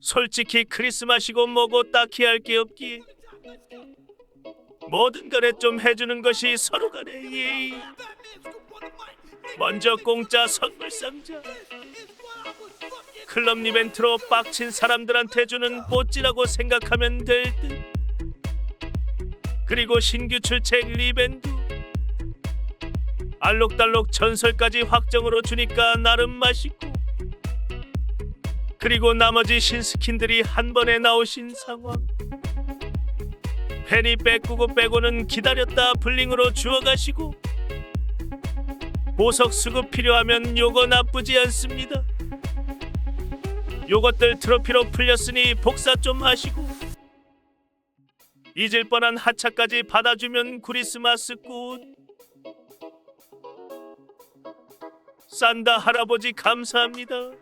솔직히 크리스마스이고 뭐고 딱히 할 게 없기에 뭐든 간에 좀 해주는 것이 서로 간에 예의. 먼저 공짜 선물 상자 클럽 이벤트로 빡친 사람들한테 주는 뽀찌라고 생각하면 될 듯. 그리고 신규 출첵 리밴드 알록달록 전설까지 확정으로 주니까 나름 맛있고 그리고 나머지 신스킨들이 한 번에 나오신 상황. 팬이 빼꾸고 빼고는 기다렸다 블링으로 주워가시고 보석 수급 필요하면 요거 나쁘지 않습니다. 요것들 트로피로 풀렸으니 복사 좀 하시고 잊을 뻔한 하차까지 받아주면 크리스마스 꽃 산다 할아버지 감사합니다.